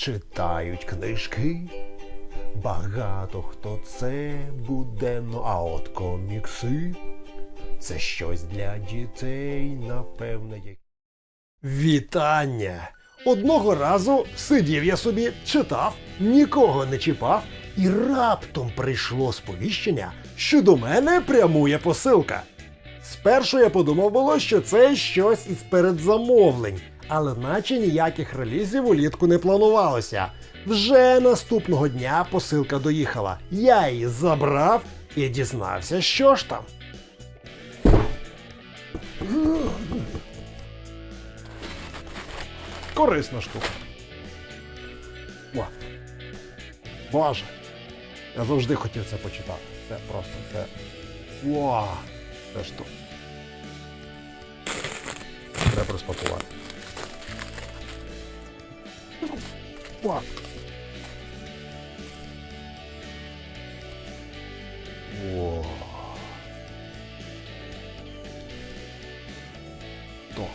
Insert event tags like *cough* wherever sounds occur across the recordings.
читають книжки. Багато хто це буде, ну а от комікси це щось для дітей, напевне. як- Вітання! Одного разу сидів я собі, читав, нікого не чіпав, і раптом прийшло сповіщення, що до мене прямує посилка. Спершу я подумав було, що це щось із передзамовлень, але наче ніяких релізів улітку не планувалося. Вже наступного дня посилка доїхала. Я її забрав і дізнався, що ж там. Корисна штука. О. Боже. Я завжди хотів це почитати. Це просто це. Вау! Це ж то. Треба розпакувати. Вау! О. Топ.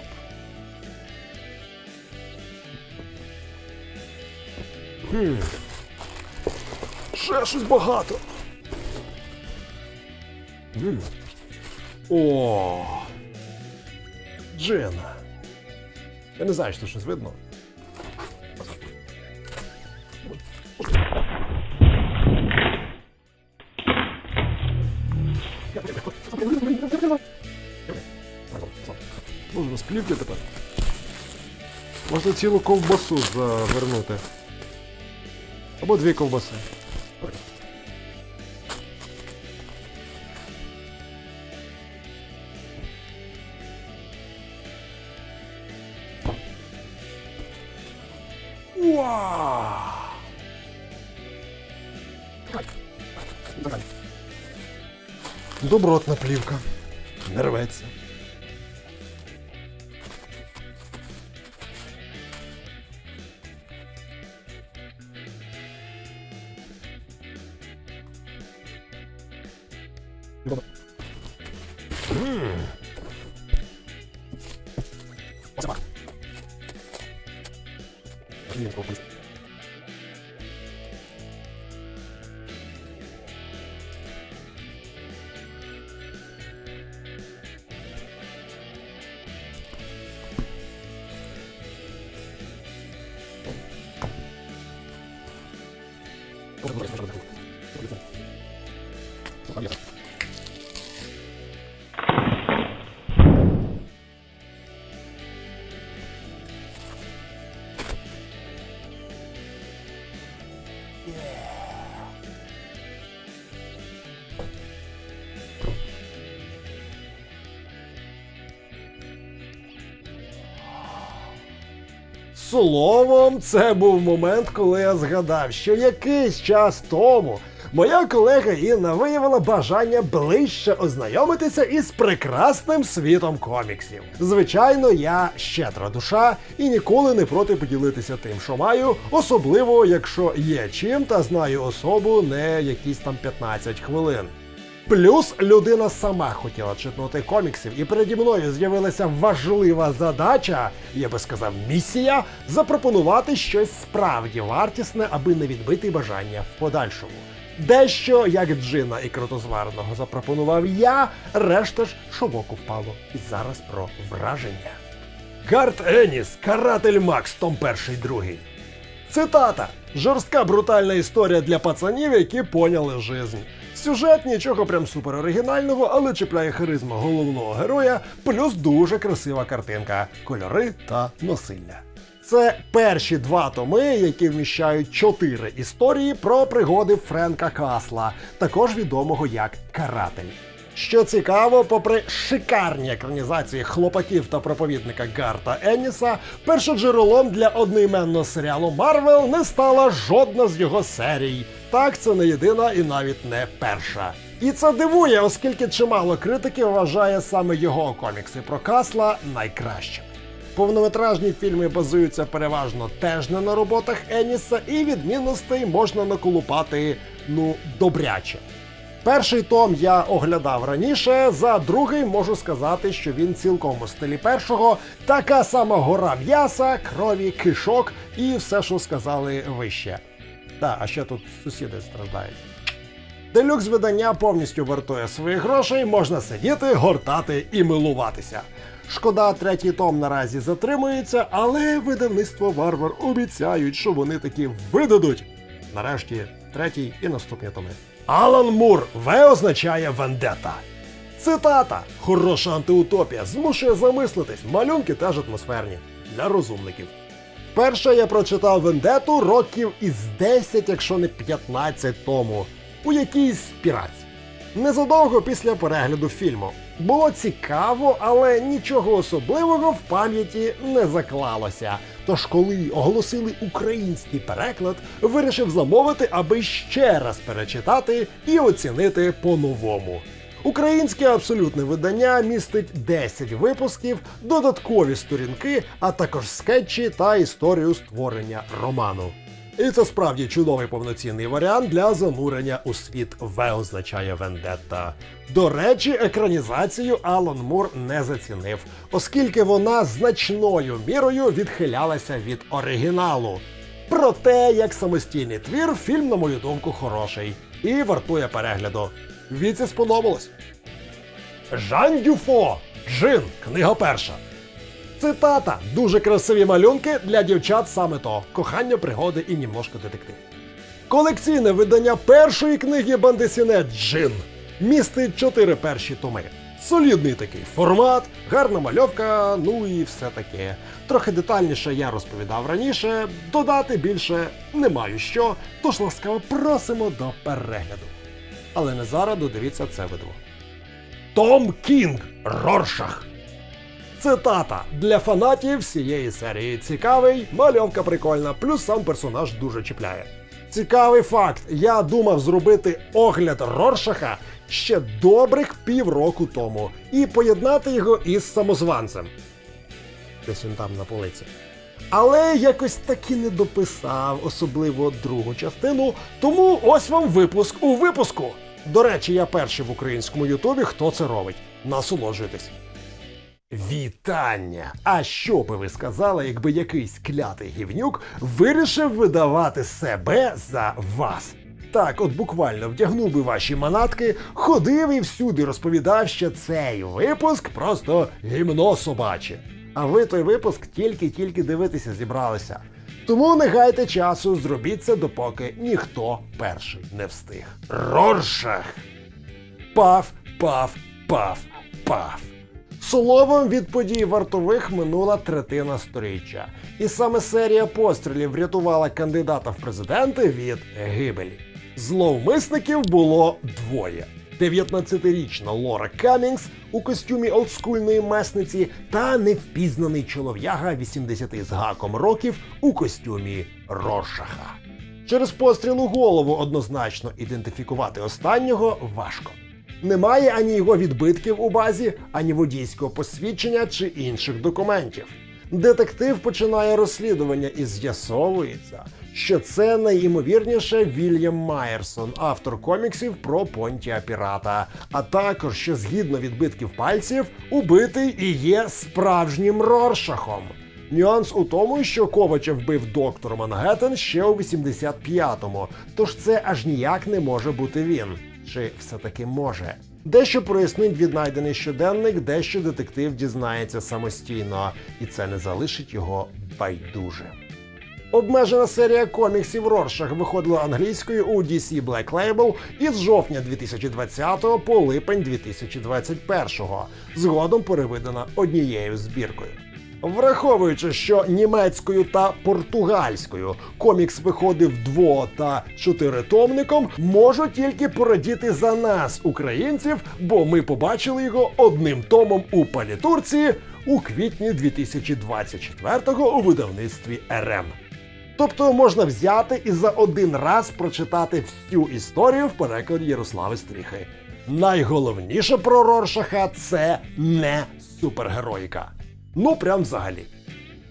Хм. Ще щось багато. М. О. Джина. Я не знаю, що щось видно. Сплівки тепер. Можна цілу ковбасу завернути. Або дві ковбаси. Добротна плівка. Не рветься. ごめん。お邪魔。いい。Словом, це був момент, коли я згадав, що якийсь час тому моя колега Інна виявила бажання ближче ознайомитися із прекрасним світом коміксів. Звичайно, я щедра душа і ніколи не проти поділитися тим, що маю, особливо якщо є чим та знаю особу не якісь там 15 хвилин. Плюс людина сама хотіла читнути коміксів, і переді мною з'явилася важлива задача, я би сказав, місія запропонувати щось справді вартісне, аби не відбити бажання в подальшому. Дещо як джина і крутозварного запропонував я, решта ж шовоку впало. І зараз про враження. Гард Еніс, каратель Макс, том перший другий. Цитата: жорстка брутальна історія для пацанів, які поняли жизнь. Сюжет нічого прям супер оригінального, але чіпляє харизма головного героя, плюс дуже красива картинка, кольори та носилля. Це перші два томи, які вміщають чотири історії про пригоди Френка Касла, також відомого як Каратель. Що цікаво, попри шикарні екранізації хлопаків та проповідника Гарта Енніса, першоджерелом для одноіменного серіалу Марвел не стала жодна з його серій. Так, це не єдина і навіть не перша. І це дивує, оскільки чимало критиків вважає саме його комікси про Касла найкращими. Повнометражні фільми базуються переважно теж не на роботах Еніса, і відмінностей можна наколупати ну добряче. Перший том я оглядав раніше. За другий можу сказати, що він цілком у стилі першого. Така сама гора м'яса, крові, кишок і все, що сказали вище. Та, а ще тут сусіди страждають. Делюкс видання повністю вартує своїх грошей, можна сидіти, гортати і милуватися. Шкода, третій том наразі затримується, але видавництво Варвар обіцяють, що вони таки видадуть. Нарешті третій і наступні томи. Алан Мур В означає вендета. Цитата: Хороша антиутопія змушує замислитись, малюнки теж атмосферні для розумників. Перше я прочитав Вендету років із 10, якщо не 15 тому, у якійсь піраці. Незадовго після перегляду фільму. Було цікаво, але нічого особливого в пам'яті не заклалося. Тож, коли оголосили український переклад, вирішив замовити, аби ще раз перечитати і оцінити по-новому. Українське абсолютне видання містить 10 випусків, додаткові сторінки, а також скетчі та історію створення роману. І це справді чудовий повноцінний варіант для занурення у світ В означає Вендетта. До речі, екранізацію Алан Мур не зацінив, оскільки вона значною мірою відхилялася від оригіналу. Проте, як самостійний твір, фільм, на мою думку, хороший і вартує перегляду. Віці сподобалось. Жан Дюфо. Джин. Книга перша. Цитата: дуже красиві малюнки для дівчат саме то. Кохання, пригоди і німножко детектив. Колекційне видання першої книги Бандесіне Джин містить чотири перші томи. Солідний такий формат, гарна мальовка, ну і все таке. Трохи детальніше я розповідав раніше, додати більше не маю що, тож ласкаво просимо до перегляду. Але не зараз додивіться це видво. Том Кінг Роршах. Цитата для фанатів всієї серії. Цікавий, мальовка прикольна, плюс сам персонаж дуже чіпляє. Цікавий факт. Я думав зробити огляд Роршаха ще добрих півроку тому і поєднати його із самозванцем. Десь він там на полиці. Але якось таки не дописав, особливо другу частину. Тому ось вам випуск у випуску. До речі, я перший в українському Ютубі, хто це робить. Насолоджуйтесь. Вітання! А що би ви сказали, якби якийсь клятий гівнюк вирішив видавати себе за вас? Так, от буквально вдягнув би ваші манатки, ходив і всюди розповідав, що цей випуск просто гімно собаче. А ви той випуск тільки-тільки дивитися зібралися. Тому не гайте часу, зробіть це, допоки ніхто перший не встиг. Роршах! Паф, паф, паф, паф. Словом, від подій вартових минула третина сторіччя. І саме серія пострілів врятувала кандидата в президенти від гибелі. Зловмисників було двоє: 19-річна Лора Камінгс у костюмі олдскульної месниці та невпізнаний чолов'яга 80 з гаком років у костюмі Роршаха. Через постріл у голову однозначно ідентифікувати останнього важко. Немає ані його відбитків у базі, ані водійського посвідчення чи інших документів. Детектив починає розслідування і з'ясовується, що це найімовірніше Вільям Майерсон, автор коміксів про Понтія Пірата, а також що згідно відбитків пальців, убитий і є справжнім Роршахом. Нюанс у тому, що Ковача вбив доктор Мангеттен ще у 85-му, тож це аж ніяк не може бути він. Чи все-таки може? Дещо прояснить віднайдений щоденник, дещо детектив дізнається самостійно, і це не залишить його байдуже. Обмежена серія коміксів Роршах виходила англійською у DC Black Label із жовтня 2020 по липень 2021, згодом перевидана однією збіркою. Враховуючи, що німецькою та португальською комікс виходив дво та чотиритомником, можу тільки порадіти за нас, українців, бо ми побачили його одним томом у палітурці у квітні 2024-го у видавництві РМ. Тобто можна взяти і за один раз прочитати всю історію в перекладі Ярослави Стріхи. Найголовніше про Роршаха це не супергероїка. Ну прям взагалі.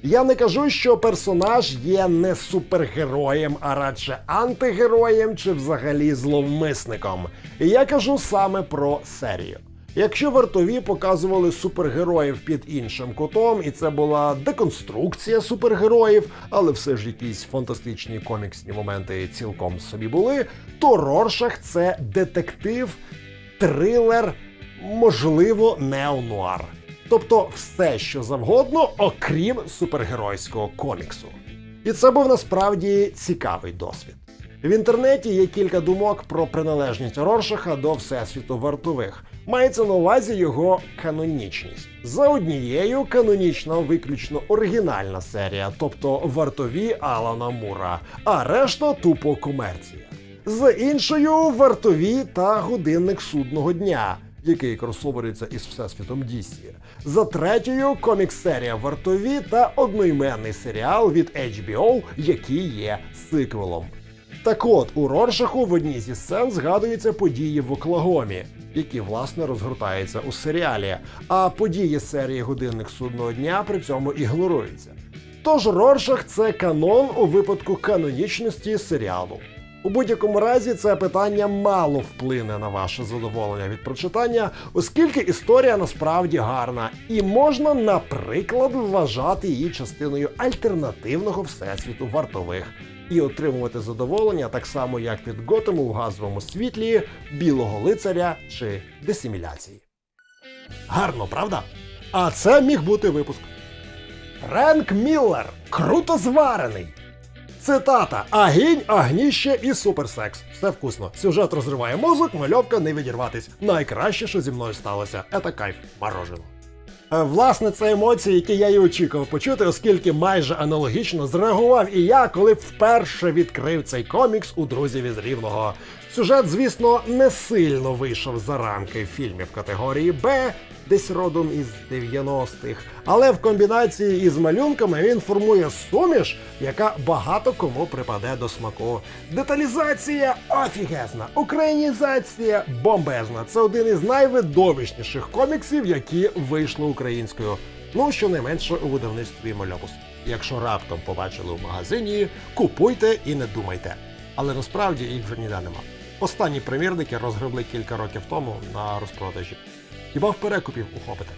Я не кажу, що персонаж є не супергероєм, а радше антигероєм чи взагалі зловмисником. Я кажу саме про серію. Якщо вартові показували супергероїв під іншим кутом, і це була деконструкція супергероїв, але все ж якісь фантастичні коміксні моменти цілком собі були, то Роршах це детектив, трилер, можливо, неонуар. Тобто все, що завгодно, окрім супергеройського коміксу. І це був насправді цікавий досвід. В інтернеті є кілька думок про приналежність Роршаха до всесвіту вартових. Мається на увазі його канонічність. За однією канонічна виключно оригінальна серія, тобто вартові Алана Мура, а решта тупо комерція. З іншою вартові та годинник судного дня, який кросовериться із всесвітом Дісі. За третьою комікс-серія вартові та одноіменний серіал від HBO, який є сиквелом. Так от, у Роршаху в одній зі сцен згадуються події в Оклагомі, які власне розгортаються у серіалі, а події серії годинник судного дня при цьому ігноруються. Тож Роршах це канон у випадку канонічності серіалу. У будь-якому разі це питання мало вплине на ваше задоволення від прочитання, оскільки історія насправді гарна, і можна, наприклад, вважати її частиною альтернативного всесвіту вартових і отримувати задоволення так само, як від Готему в газовому світлі, білого лицаря чи десиміляції. Гарно, правда? А це міг бути випуск. Френк Міллер круто зварений. Цитата: Агінь, агніще і суперсекс. Все вкусно. Сюжет розриває мозок, мальовка не відірватись. Найкраще, що зі мною сталося, це кайф морожено. Е, Власне, це емоції, які я і очікував почути, оскільки майже аналогічно зреагував і я, коли вперше відкрив цей комікс у друзів із рівного. Сюжет, звісно, не сильно вийшов за рамки фільмів категорії Б, десь родом із 90-х, але в комбінації із малюнками він формує суміш, яка багато кому припаде до смаку. Деталізація офігезна, українізація бомбезна. Це один із найвидовищніших коміксів, які вийшли українською. Ну, щонайменше у видавництві Мольопус. Якщо раптом побачили в магазині, купуйте і не думайте. Але насправді їх вже ніде нема. Останні примірники розгребли кілька років тому на розпродажі. Хіба в перекупів ухопите?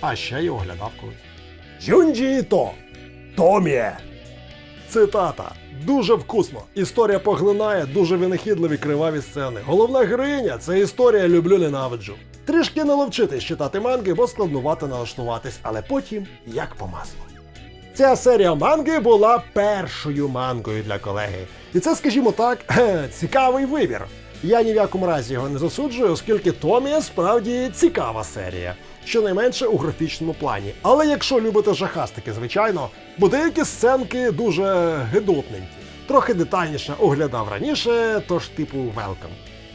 А ще й оглядав колись. Юнджі то Томіє. Цитата. Дуже вкусно. Історія поглинає дуже винахідливі криваві сцени. Головна героїня це історія люблю ненавиджу. Трішки не ловчитись читати манги, бо складнувато налаштуватись, але потім як по маслу. Ця серія манги була першою мангою для колеги. І це, скажімо так, *clears throat* цікавий вибір. Я ні в якому разі його не засуджую, оскільки Томія справді цікава серія, щонайменше у графічному плані. Але якщо любите жахастики, звичайно, бо деякі сценки дуже гидотненькі. Трохи детальніше оглядав раніше, тож типу велкам.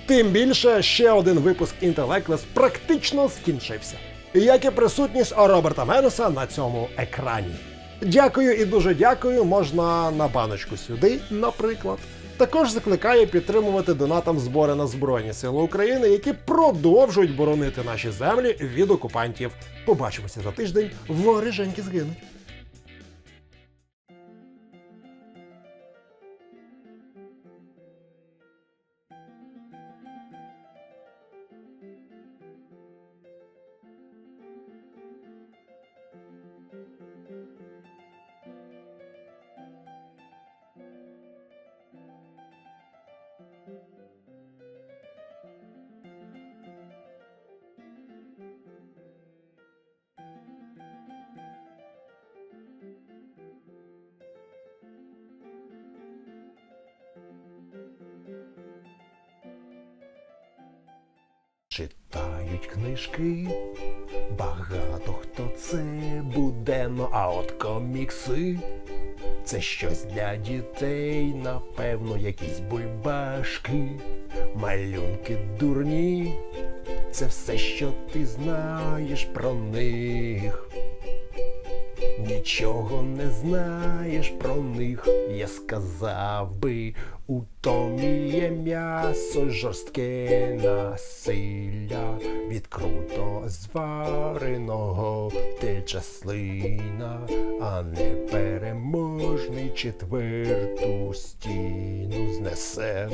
Тим більше ще один випуск Intellectless практично скінчився. Як і присутність Роберта Менеса на цьому екрані. Дякую і дуже дякую. Можна на баночку сюди, наприклад. Також закликаю підтримувати донатам збори на Збройні Сили України, які продовжують боронити наші землі від окупантів. Побачимося за тиждень. Вориженьки згинуть. Читають книжки, багато хто це буденно, а от комікси це щось для дітей, напевно, якісь бульбашки, малюнки дурні, це все, що ти знаєш про них. Нічого не знаєш про них, я сказав би, у томі є м'ясо жорстке насилля, від круто звареного тече слина, а непереможний четверту стіну знесе.